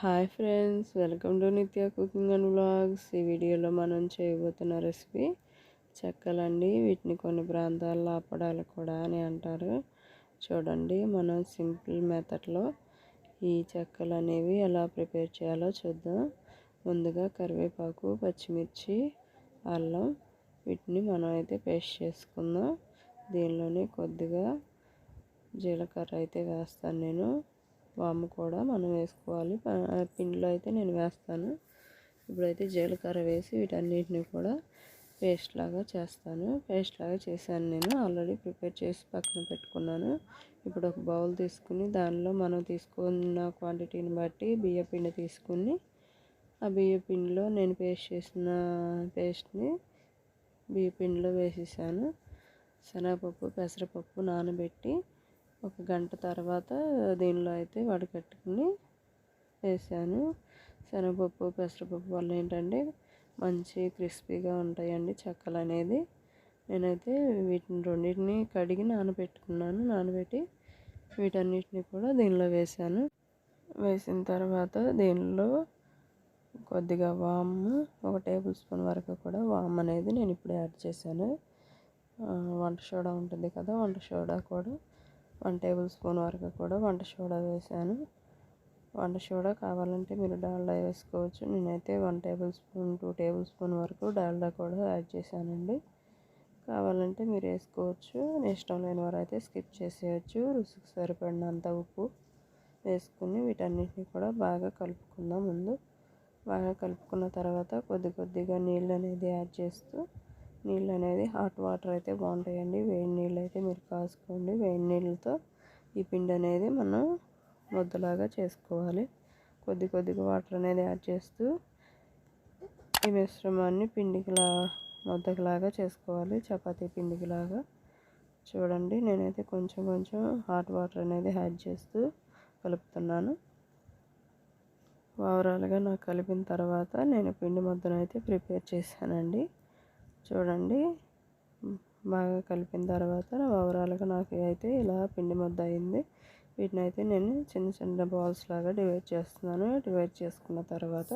Hi friends welcome to Nithya cooking and vlogs. ఈ వీడియోలో మనం చేయబోతున్న రెసిపీ చెక్కలండి. వీటిని కొన్ని ప్రాంతాల్లో అప్పడాలు కూడా అని అంటారు. చూడండి మనం సింపుల్ మెథడ్లో ఈ చెక్కలు అనేవి ఎలా ప్రిపేర్ చేయాలో చూద్దాం. ముందుగా కరివేపాకు పచ్చిమిర్చి అల్లం వీటిని మనం అయితే పేస్ట్ చేసుకుందాం. దీనిలోనే కొద్దిగా జీలకర్ర అయితే వేస్తాను నేను. వాము కూడా మనం వేసుకోవాలి. పిండిలో అయితే నేను వేస్తాను. ఇప్పుడైతే జీలకర్ర వేసి వీటన్నిటిని కూడా పేస్ట్ లాగా చేస్తాను. పేస్ట్ లాగా చేశాను నేను. ఆల్రెడీ ప్రిపేర్ చేసి పక్కన పెట్టుకున్నాను. ఇప్పుడు ఒక బౌల్ తీసుకుని దానిలో మనం తీసుకున్న క్వాంటిటీని బట్టి బియ్య పిండి తీసుకుని ఆ బియ్య పిండిలో నేను పేస్ట్ చేసిన పేస్ట్ని బియ్య పిండిలో వేసేసాను. శనగపప్పు పెసరపప్పు నానబెట్టి ఒక గంట తర్వాత దీనిలో అయితే వడకట్టుకుని వేసాను. శనగపప్పు పెసరపప్పు వల్ల ఏంటంటే మంచి క్రిస్పీగా ఉంటాయండి చెక్కలు అనేది. నేనైతే వీటిని రెండింటిని కడిగి నానబెట్టుకున్నాను. నానబెట్టి వీటన్నిటిని కూడా దీనిలో వేసాను. వేసిన తర్వాత దీనిలో కొద్దిగా వాము ఒక టేబుల్ స్పూన్ వరకు కూడా వామ్ అనేది నేను ఇప్పుడు యాడ్ చేశాను. వంట సోడా ఉంటుంది కదా వంట సోడా కూడా వన్ టేబుల్ స్పూన్ వరకు కూడా వంట సోడా వేసాను. వంట సోడా కావాలంటే మీరు డాల్డా వేసుకోవచ్చు. నేనైతే one tablespoon two tablespoon వరకు డాల్డా కూడా యాడ్ చేశానండి. కావాలంటే మీరు వేసుకోవచ్చు. ఇష్టం లేని వారు అయితే స్కిప్ చేసేయచ్చు. రుచికి సరిపడినంత ఉప్పు వేసుకుని వీటన్నిటిని కూడా బాగా కలుపుకుందాం ముందు. బాగా కలుపుకున్న తర్వాత కొద్ది కొద్దిగా నీళ్ళు అనేది యాడ్ చేస్తూ నీళ్ళు అనేది హాట్ వాటర్ అయితే బాగుంటాయండి. వేడి నీళ్ళు అయితే మీరు కాసుకోండి. వేడి నీళ్ళతో ఈ పిండి అనేది మనం ముద్దలాగా చేసుకోవాలి. కొద్ది కొద్దిగా వాటర్ అనేది యాడ్ చేస్తూ ఈ మిశ్రమాన్ని పిండికిలా ముద్దకిలాగా చేసుకోవాలి. చపాతీ పిండికిలాగా. చూడండి నేనైతే కొంచెం కొంచెం హాట్ వాటర్ అనేది యాడ్ చేస్తూ కలుపుతున్నాను. ఓవరాల్గా నాకు కలిపిన తర్వాత నేను పిండి ముద్దను అయితే ప్రిపేర్ చేశానండి. చూడండి. బాగా కలిపిన తర్వాత ఓవరాల్గా నాకు అయితే ఇలా పిండి ముద్ద అయింది. వీటిని అయితే నేను చిన్న చిన్న బాల్స్ లాగా డివైడ్ చేస్తున్నాను. డివైడ్ చేసుకున్న తర్వాత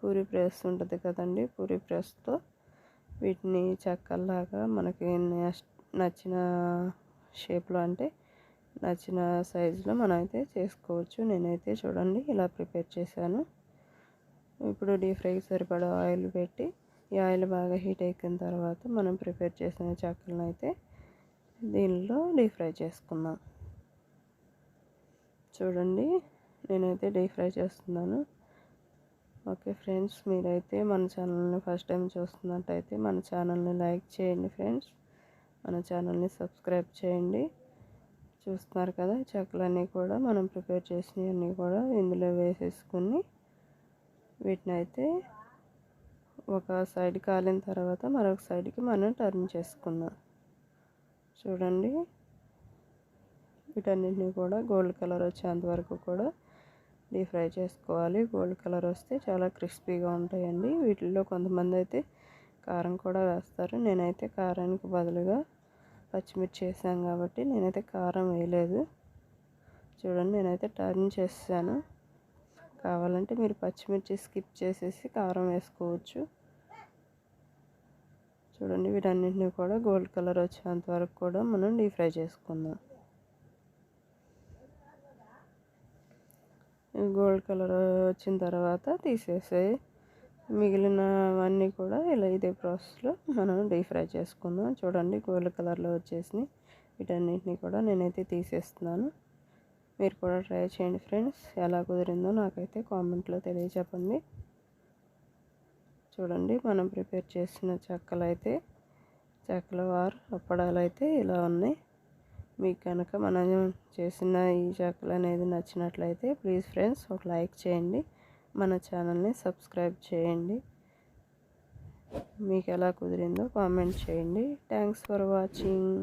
పూరి ప్రెస్ ఉంటుంది కదండి పూరి ప్రెస్తో వీటిని చెక్కల్లాగా మనకి నచ్చిన షేప్లో అంటే నచ్చిన సైజులో మనం అయితే చేసుకోవచ్చు. నేనైతే చూడండి ఇలా ప్రిపేర్ చేశాను. ఇప్పుడు డీప్ ఫ్రైకి సరిపడా ఆయిల్ పెట్టి ఈ ఆయిల్ బాగా హీట్ ఎక్కిన తర్వాత మనం ప్రిపేర్ చేసిన చెక్కలను అయితే దీనిలో డీప్ ఫ్రై చేసుకుందాం. చూడండి నేనైతే డీప్ ఫ్రై చేస్తున్నాను. ఓకే ఫ్రెండ్స్ మీరైతే మన ఛానల్ని ఫస్ట్ టైం చూస్తున్నట్టయితే మన ఛానల్ని లైక్ చేయండి ఫ్రెండ్స్. మన ఛానల్ని సబ్స్క్రైబ్ చేయండి. చూస్తున్నారు కదా చెక్కలన్నీ కూడా మనం ప్రిపేర్ చేసినవన్నీ కూడా ఇందులో వేసేసుకుని వీటిని అయితే ఒక సైడ్ కాలిన తర్వాత మరొక సైడ్కి మనం టర్న్ చేసుకుందాం. చూడండి. వీటన్నిటిని కూడా గోల్డ్ కలర్ వచ్చేంత వరకు కూడా డీప్ ఫ్రై చేసుకోవాలి. గోల్డ్ కలర్ వస్తే చాలా క్రిస్పీగా ఉంటాయండి. వీటిల్లో కొంతమంది అయితే కారం కూడా వేస్తారు. నేనైతే కారానికి బదులుగా పచ్చిమిర్చి వేసాం కాబట్టి నేనైతే కారం వేయలేదు. చూడండి నేనైతే టర్న్ చేసాను కావాలంటే మీరు పచ్చిమిర్చి స్కిప్ చేసేసి కారం వేసుకోవచ్చు. చూడండి వీటన్నింటినీ కూడా గోల్డ్ కలర్ వచ్చేంత వరకు కూడా మనం డీప్ ఫ్రై చేసుకుందాం. గోల్డ్ కలర్ వచ్చిన తర్వాత తీసేసే మిగిలినవన్నీ కూడా ఇలా ఇదే ప్రాసెస్లో మనం డీప్ ఫ్రై చేసుకుందాం. చూడండి గోల్డ్ కలర్లో వచ్చేసి వీటన్నిటిని కూడా నేనైతే తీసేస్తున్నాను. మీరు కూడా ట్రై చేయండి ఫ్రెండ్స్. ఎలా కుదిరిందో నాకైతే కామెంట్లో తెలియచెప్పండి చూడండి మనం ప్రిపేర్ చేసిన చెక్కలు అయితే చెక్కల వారు అప్పడాలు అయితే ఇలా ఉన్నాయి. మీకు కనుక మనం చేసిన ఈ చెక్కలు అనేది నచ్చినట్లయితే ప్లీజ్ ఫ్రెండ్స్ ఒక లైక్ చేయండి. మన ఛానల్ని సబ్స్క్రైబ్ చేయండి. మీకు ఎలా కుదిరిందో కామెంట్ చేయండి. Thanks for watching.